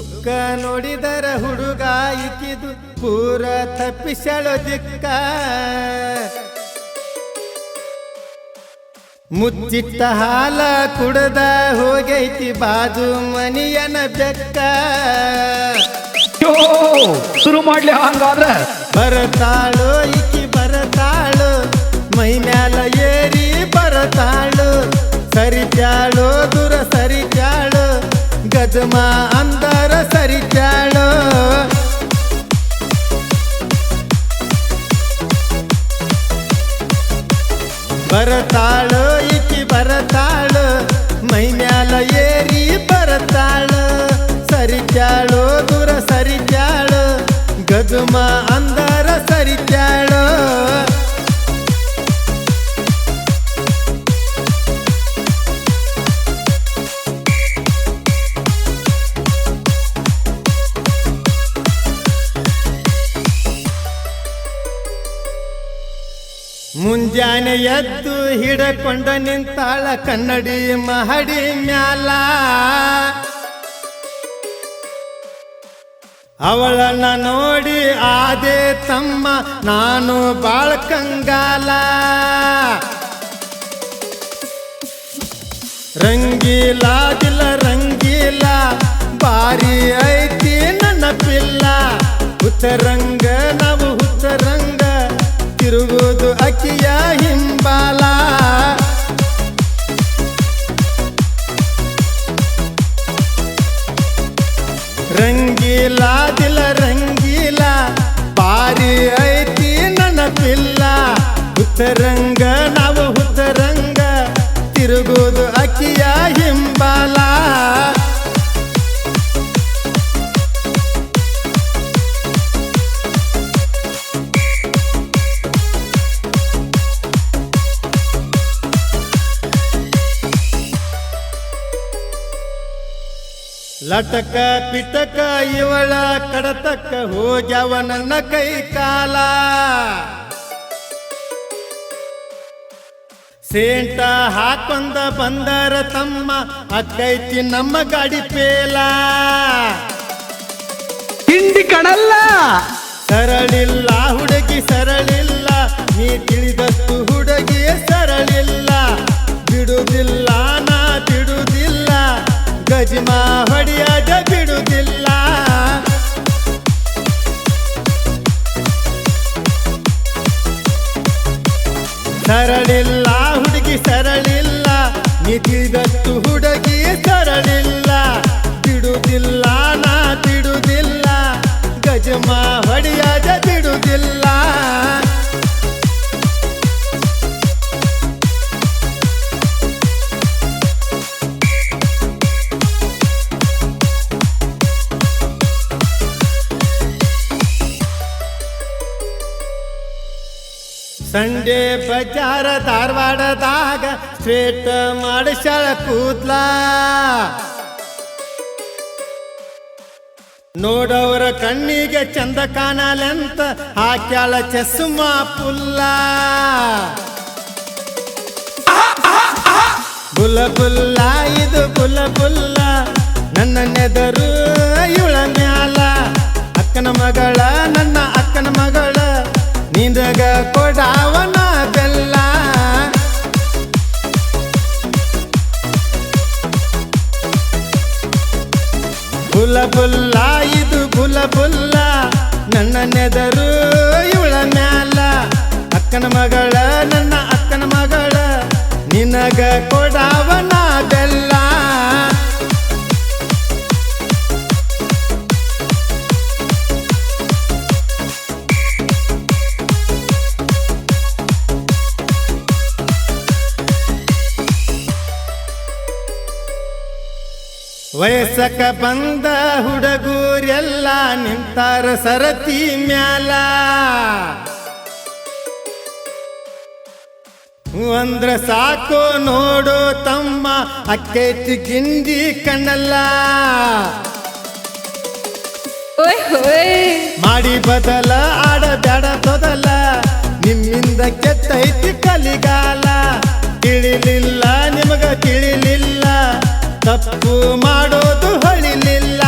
ದುಃಖ ನೋಡಿದರ ಹುಡುಗ ಇಕ್ಕಿದು ಪೂರ ತಪ್ಪಿಸಳು ದಿಕ್ಕ. ಮುಚ್ಚಿಟ್ಟ ಹಾಲ ಕುಡದ ಹೋಗೈತಿ ಬಾಜು ಮನಿಯನ ಬೆಕ್ಕ. ಶುರು ಮಾಡ್ಲಿ ಹಂಗಾದ್ರೆ. ಬರತಾಳು ಇಕ್ಕಿ ಬರತಾಳು ಮೈ ಗಜಮ ಅಂದರ ಸರಿತ್ಯಾಳು ಬರತಾಳು ಇಕ್ಕಿ ಬರತಾಳು ಮೈ ಮ್ಯಾಲ ಏರಿ ಬರತಾಳು ಸರಿತ್ಯಾಳು ದೂರ ಸರಿತ್ಯಾಳು ಗಜಮ ಅಂದರ ಮುಂಜಾನೆ ಎದ್ದು ಹಿಡಕೊಂಡ ನಿಂತಾಳ ಕನ್ನಡಿ ಮಹಡಿ ಮ್ಯಾಲ. ಅವಳನ್ನ ನೋಡಿ ಆದೆ ತಮ್ಮ, ನಾನು ಬಾಳ ಕಂಗಾಲ. ರಂಗೀಲ ದಿಲ ರಂಗೀಲ ಬಾರಿ ಐತಿ ನನ್ನ ಪಿಲ್ಲ. ಹುತ್ತರಂಗ ನಾವು ಹುತ್ತರಂಗ ತಿರುಗುವುದು ಅಕ್ಕಿಯ ಹಿಂಬಾಲ. ರಂಗೀಲ ದಿಲ ರಂಗೀಲ ಬಾರಿ ಐತಿ ನನಪಿಲ್ಲ ಪಿಲ್ಲ ಹುತ್ತರಂಗ ನಾವು ಹುತ್ತರಂಗ ತಿರುಗುವುದು ಅಕ್ಕಿಯ ಲಟಕ ಪಿಟಕ ಇವಳ ಕಡತಕ್ಕ ಹೋಗ್ಯವ ನನ್ನ ಕೈ ಕಾಲ. ಸೇಂಟ ಹಾಕೊಂದ ಬಂದರ ತಮ್ಮ ಅಕ್ಕೈತಿ ನಮ್ಮ ಗಾಡಿ ಪೇಲ. ತಿಂಡಿ ಕಣಲ್ಲ. ಸರಳಿಲ್ಲ ಗಜಿಮಾ ಹೊಡೆಯದ ಬಿಡುವುದಿಲ್ಲ ಸರಳಿಲ್ಲ, ಹುಡುಗಿ ಸರಳಿಲ್ಲ ನಿಧಿದತ್ತು ಹುಡುಗಿ ಸರಳಿಲ್ಲ. ಬಿಡುವುದಿಲ್ಲ ನಾ ಬಿಡುವುದಿಲ್ಲ ಗಜಮ ಹೊಡೆಯದ ಬಿಡುವುದಿಲ್ಲ ಸಂಡೆ ಪ್ರಚಾರ ಧಾರವಾಡದಾಗ ಸ್ಟ್ರೇಟ್ ಮಾಡಿಸ್ಯಾಳ ಕೂದ್ಲ ನೋಡವರ ಕಣ್ಣಿಗೆ ಚಂದ ಕಾಣಲೆಂತ ಹಾಕ್ಯಾಳ ಚಸುಮಾ ಪುಲ್ಲ. ಬುಲ ಬುಲ್ಲ, ಇದು ಬುಲ ಬುಲ್ಲ, ನನ್ನ ನೆದರು ಇವಳ ಮ್ಯಾಲ. ಅಕ್ಕನ ಮಗಳ, ನನ್ನ ಅಕ್ಕನ ವಯಸ್ಸಕ ಬಂದ ಹುಡುಗೂರೆಲ್ಲ ನಿಂತಾರ ಸರತಿ ಮ್ಯಾಲ. ಅಂದ್ರ ಸಾಕು ನೋಡು ತಮ್ಮ ಅಕ್ಕೈತಿ ಗಿಂಡಿ ಕಣ್ಣಲ್ಲ. ಮಾಡಿ ಬದಲ ಆಡ ಬ್ಯಾಡ ತೊದಲ. ನಿಮ್ಮಿಂದ ಕೆತ್ತೈತಿ ಕಲಿಗಾಲ. ತಿಳಿಲಿಲ್ಲ ತಪ್ಪು ಮಾಡೋದು ಹೊಳಿಲಿಲ್ಲ.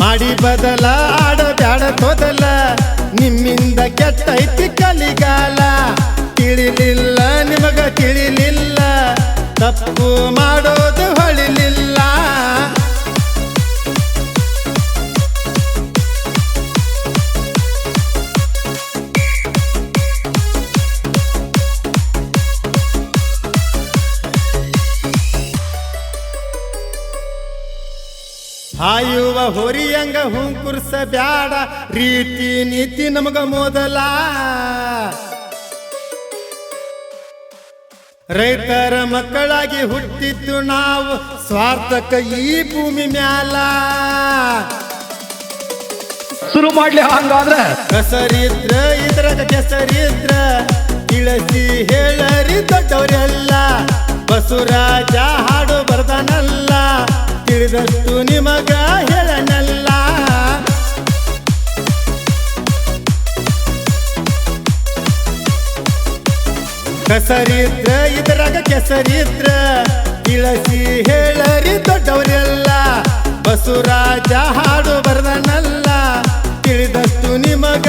ಮಾಡಿ ಬದಲ ಆಡಬ್ಯಾಡ ತೊದಲ, ನಿಮ್ಮಿಂದ ಕೆಟ್ಟೈತಿ ಕಲಿಗಾಲ. ತಿಳಿಲಿಲ್ಲ, ನಿಮಗ ತಿಳಿಲಿಲ್ಲ. ತಪ್ಪು ಮಾಡೋದು ಹೊಳಿಲಿಲ್ಲ. ಹಾಯುವ ಹೊರಿಯಂಗ ಹುಂಕುರ್ಸ ಬ್ಯಾಡ. ರೀತಿ ನೀತಿ ನಮಗ ಮೊದಲ. ರೈತರ ಮಕ್ಕಳಾಗಿ ಹುಟ್ಟಿದ್ದು ನಾವು ಸ್ವಾರ್ಥಕ ಈ ಭೂಮಿ ಮ್ಯಾಲ. ಶುರು ಮಾಡ್ಲಿ ಹಂಗಾದ್ರೆ. ಕಸರಿದ್ರ ಇದ್ರಾಗ ಕೆಸರಿದ್ರ ಇಳಸಿ ಹೇಳರಿ ದೊಡ್ಡವರೆಲ್ಲ. ಬಸುರಾಜ ಹಾಡು ಬರ್ದನಲ್ಲ. ತಿಳಿದಷ್ಟು ನಿಮಗ ಹೇಳನಲ್ಲ. ಕಸರಿದ್ರ ಇದ್ರಾಗ ಕೆಸರಿದ್ರ ತಿಳಸಿ ಹೇಳರಿ ದೊಡ್ಡವರೆಲ್ಲ. ಬಸುರಾಜ ಹಾಡು ಬರ್ದನಲ್ಲ ತಿಳಿದಷ್ಟು ನಿಮಗ